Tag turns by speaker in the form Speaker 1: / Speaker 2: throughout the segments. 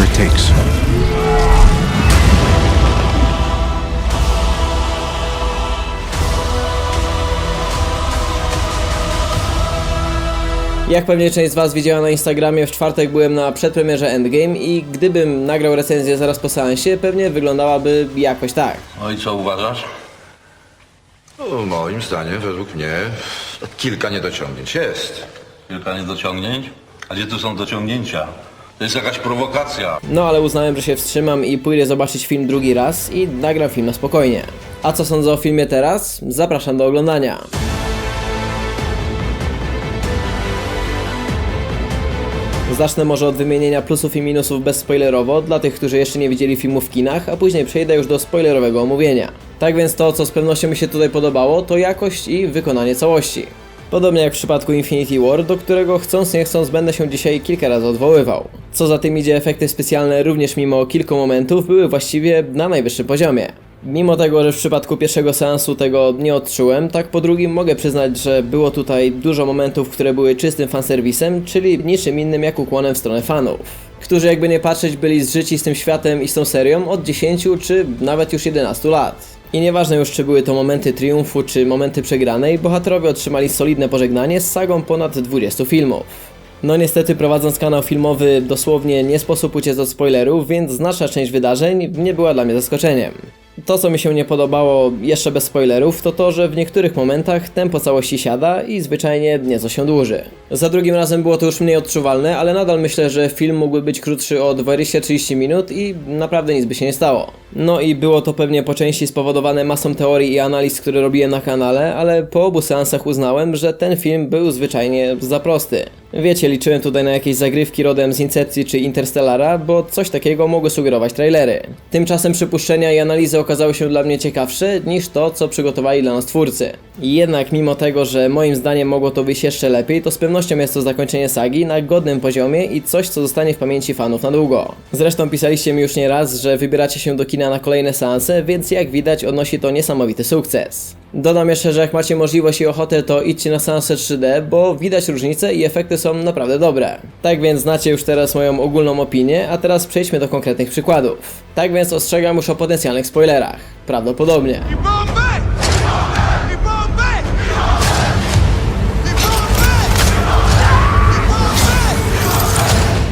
Speaker 1: whatever it takes.
Speaker 2: Jak pewnie część z Was widziała na Instagramie, w czwartek byłem na przedpremierze Endgame i gdybym nagrał recenzję zaraz po seansie, pewnie wyglądałaby jakoś tak.
Speaker 3: No i co uważasz?
Speaker 4: No, moim zdaniem, według mnie, kilka niedociągnięć jest.
Speaker 3: Kilka niedociągnięć? A gdzie tu są dociągnięcia? To jest jakaś prowokacja.
Speaker 2: No ale uznałem, że się wstrzymam i pójdę zobaczyć film drugi raz i nagram film na spokojnie. A co sądzę o filmie teraz? Zapraszam do oglądania. Zacznę może od wymienienia plusów i minusów bezspoilerowo dla tych, którzy jeszcze nie widzieli filmu w kinach, a później przejdę już do spoilerowego omówienia. Tak więc to, co z pewnością mi się tutaj podobało, to jakość i wykonanie całości. Podobnie jak w przypadku Infinity War, do którego chcąc nie chcąc będę się dzisiaj kilka razy odwoływał. Co za tym idzie, efekty specjalne również mimo kilku momentów były właściwie na najwyższym poziomie. Mimo tego, że w przypadku pierwszego seansu tego nie odczułem, tak po drugim mogę przyznać, że było tutaj dużo momentów, które były czystym fanserwisem, czyli niczym innym jak ukłonem w stronę fanów. Którzy jakby nie patrzeć byli zżyci z tym światem i z tą serią od 10 czy nawet już 11 lat. I nieważne już czy były to momenty triumfu czy momenty przegranej, bohaterowie otrzymali solidne pożegnanie z sagą ponad 20 filmów. No niestety prowadząc kanał filmowy dosłownie nie sposób uciec od spoilerów, więc znaczna część wydarzeń nie była dla mnie zaskoczeniem. To co mi się nie podobało, jeszcze bez spoilerów, to to, że w niektórych momentach tempo całości siada i zwyczajnie nieco się dłuży. Za drugim razem było to już mniej odczuwalne, ale nadal myślę, że film mógłby być krótszy o 20-30 minut i naprawdę nic by się nie stało. No i było to pewnie po części spowodowane masą teorii i analiz, które robiłem na kanale, ale po obu seansach uznałem, że ten film był zwyczajnie za prosty. Wiecie, liczyłem tutaj na jakieś zagrywki rodem z Incepcji czy Interstellara, bo coś takiego mogły sugerować trailery. Tymczasem przypuszczenia i analizy okazały się dla mnie ciekawsze niż to, co przygotowali dla nas twórcy. Jednak mimo tego, że moim zdaniem mogło to wyjść jeszcze lepiej, to z pewnością jest to zakończenie sagi na godnym poziomie i coś, co zostanie w pamięci fanów na długo. Zresztą pisaliście mi już nie raz, że wybieracie się do kina na kolejne seanse, więc jak widać odnosi to niesamowity sukces. Dodam jeszcze, że jak macie możliwość i ochotę, to idźcie na seanse 3D, bo widać różnice i efekty są naprawdę dobre. Tak więc znacie już teraz moją ogólną opinię, a teraz przejdźmy do konkretnych przykładów. Tak więc ostrzegam już o potencjalnych spoilerach. Prawdopodobnie.
Speaker 5: Bombay!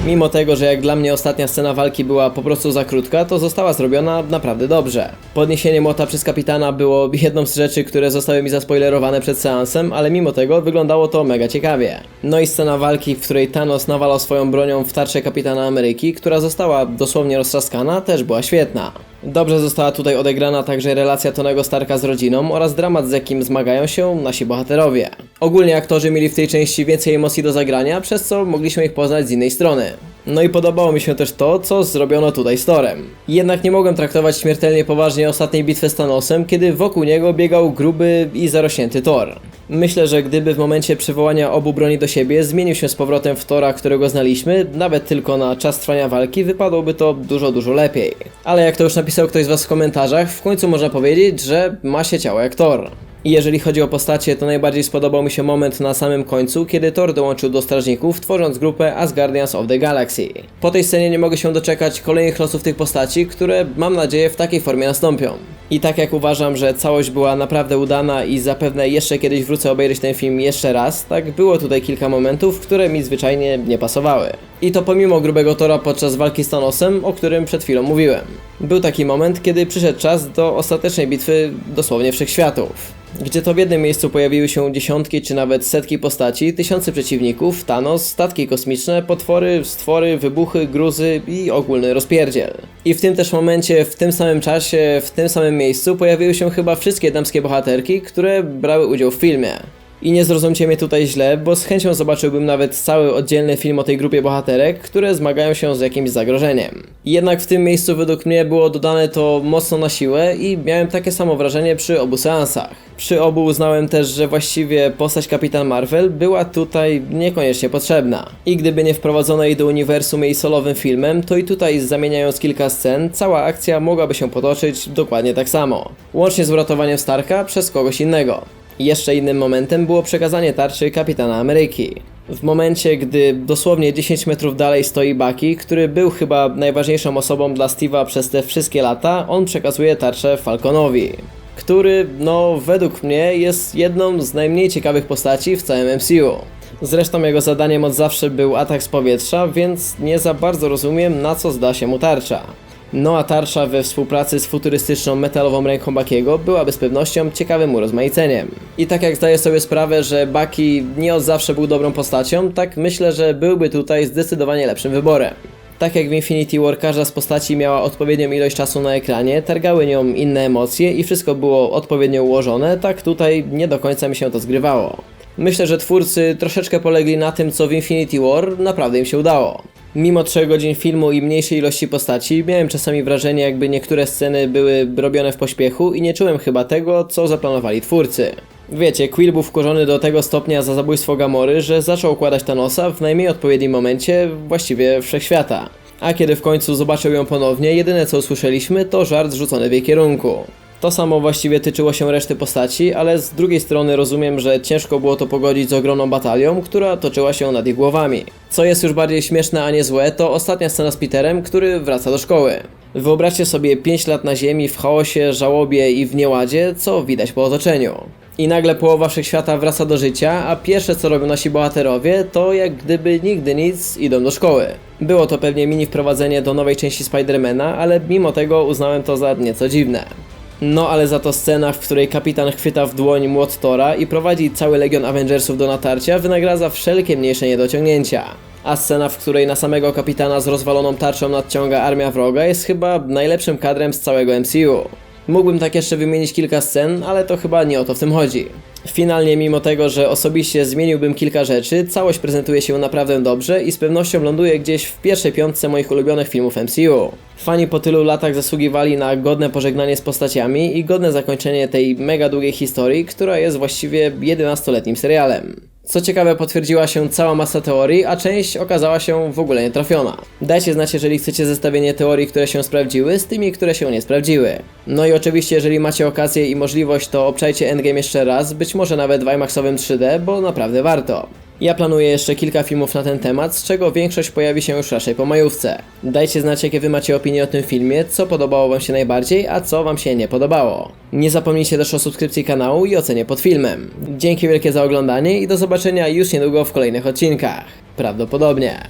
Speaker 2: Mimo tego, że jak dla mnie ostatnia scena walki była po prostu za krótka, to została zrobiona naprawdę dobrze. Podniesienie młota przez kapitana było jedną z rzeczy, które zostały mi zaspoilerowane przed seansem, ale mimo tego wyglądało to mega ciekawie. No i scena walki, w której Thanos nawalał swoją bronią w tarczę kapitana Ameryki, która została dosłownie roztrzaskana, też była świetna. Dobrze została tutaj odegrana także relacja Tonego Starka z rodziną oraz dramat, z jakim zmagają się nasi bohaterowie. Ogólnie aktorzy mieli w tej części więcej emocji do zagrania, przez co mogliśmy ich poznać z innej strony. No i podobało mi się też to, co zrobiono tutaj z Torem. Jednak nie mogłem traktować śmiertelnie poważnie ostatniej bitwy z Thanosem, kiedy wokół niego biegał gruby i zarośnięty Thor. Myślę, że gdyby w momencie przywołania obu broni do siebie zmienił się z powrotem w Tora, którego znaliśmy, nawet tylko na czas trwania walki, wypadłoby to dużo, dużo lepiej. Ale jak to już napisał ktoś z Was w komentarzach, w końcu można powiedzieć, że ma się ciało jak Thor. I jeżeli chodzi o postacie, to najbardziej spodobał mi się moment na samym końcu, kiedy Thor dołączył do strażników, tworząc grupę Asgardians of the Galaxy. Po tej scenie nie mogę się doczekać kolejnych losów tych postaci, które mam nadzieję w takiej formie nastąpią. I tak jak uważam, że całość była naprawdę udana i zapewne jeszcze kiedyś wrócę obejrzeć ten film jeszcze raz, tak było tutaj kilka momentów, które mi zwyczajnie nie pasowały. I to pomimo grubego Tora podczas walki z Thanosem, o którym przed chwilą mówiłem. Był taki moment, kiedy przyszedł czas do ostatecznej bitwy dosłownie wszechświatów gdzie to w jednym miejscu pojawiły się dziesiątki czy nawet setki postaci, tysiące przeciwników, Thanos, statki kosmiczne, potwory, stwory, wybuchy, gruzy i ogólny rozpierdziel. I w tym też momencie, w tym samym czasie, w tym samym miejscu pojawiły się chyba wszystkie damskie bohaterki, które brały udział w filmie. I nie zrozumcie mnie tutaj źle, bo z chęcią zobaczyłbym nawet cały oddzielny film o tej grupie bohaterek, które zmagają się z jakimś zagrożeniem. Jednak w tym miejscu według mnie było dodane to mocno na siłę i miałem takie samo wrażenie przy obu seansach. Przy obu uznałem też, że właściwie postać Kapitan Marvel była tutaj niekoniecznie potrzebna. I gdyby nie wprowadzono jej do uniwersum jej solowym filmem, to i tutaj zamieniając kilka scen, cała akcja mogłaby się potoczyć dokładnie tak samo. Łącznie z uratowaniem Starka przez kogoś innego. Jeszcze innym momentem było przekazanie tarczy kapitana Ameryki. W momencie, gdy dosłownie 10 metrów dalej stoi Bucky, który był chyba najważniejszą osobą dla Steve'a przez te wszystkie lata, on przekazuje tarczę Falconowi, który, no, według mnie jest jedną z najmniej ciekawych postaci w całym MCU. Zresztą jego zadaniem od zawsze był atak z powietrza, więc nie za bardzo rozumiem na co zda się mu tarcza. No a tarcza we współpracy z futurystyczną metalową ręką Bakiego byłaby z pewnością ciekawym urozmaiceniem. I tak jak zdaję sobie sprawę, że Baki nie od zawsze był dobrą postacią, tak myślę, że byłby tutaj zdecydowanie lepszym wyborem. Tak jak w Infinity War każda z postaci miała odpowiednią ilość czasu na ekranie, targały nią inne emocje i wszystko było odpowiednio ułożone, tak tutaj nie do końca mi się to zgrywało. Myślę, że twórcy troszeczkę polegli na tym, co w Infinity War naprawdę im się udało. Mimo 3 godzin filmu i mniejszej ilości postaci, miałem czasami wrażenie, jakby niektóre sceny były robione w pośpiechu i nie czułem chyba tego, co zaplanowali twórcy. Wiecie, Quill był wkurzony do tego stopnia za zabójstwo Gamory, że zaczął układać Thanosa w najmniej odpowiednim momencie właściwie wszechświata. A kiedy w końcu zobaczył ją ponownie, jedyne co usłyszeliśmy to żart rzucony w jej kierunku. To samo właściwie tyczyło się reszty postaci, ale z drugiej strony rozumiem, że ciężko było to pogodzić z ogromną batalią, która toczyła się nad ich głowami. Co jest już bardziej śmieszne, a nie złe, to ostatnia scena z Peterem, który wraca do szkoły. Wyobraźcie sobie 5 lat na ziemi w chaosie, żałobie i w nieładzie, co widać po otoczeniu. I nagle połowa wszechświata wraca do życia, a pierwsze co robią nasi bohaterowie to jak gdyby nigdy nic idą do szkoły. Było to pewnie mini wprowadzenie do nowej części Spidermana, ale mimo tego uznałem to za nieco dziwne. No ale za to scena, w której kapitan chwyta w dłoń młot Tora i prowadzi cały legion Avengersów do natarcia, wynagradza wszelkie mniejsze niedociągnięcia. A scena, w której na samego kapitana z rozwaloną tarczą nadciąga armia wroga jest chyba najlepszym kadrem z całego MCU. Mógłbym tak jeszcze wymienić kilka scen, ale to chyba nie o to w tym chodzi. Finalnie, mimo tego, że osobiście zmieniłbym kilka rzeczy, całość prezentuje się naprawdę dobrze i z pewnością ląduje gdzieś w pierwszej piątce moich ulubionych filmów MCU. Fani po tylu latach zasługiwali na godne pożegnanie z postaciami i godne zakończenie tej mega długiej historii, która jest właściwie 11-letnim serialem. Co ciekawe, potwierdziła się cała masa teorii, a część okazała się w ogóle nietrafiona. Dajcie znać, jeżeli chcecie zestawienie teorii, które się sprawdziły, z tymi, które się nie sprawdziły. No i oczywiście, jeżeli macie okazję i możliwość, to obczajcie Endgame jeszcze raz, być może nawet w IMAXowym 3D, bo naprawdę warto. Ja planuję jeszcze kilka filmów na ten temat, z czego większość pojawi się już raczej po majówce. Dajcie znać, jakie wy macie opinie o tym filmie, co podobało wam się najbardziej, a co wam się nie podobało. Nie zapomnijcie też o subskrypcji kanału i ocenie pod filmem. Dzięki wielkie za oglądanie i do zobaczenia już niedługo w kolejnych odcinkach. Prawdopodobnie.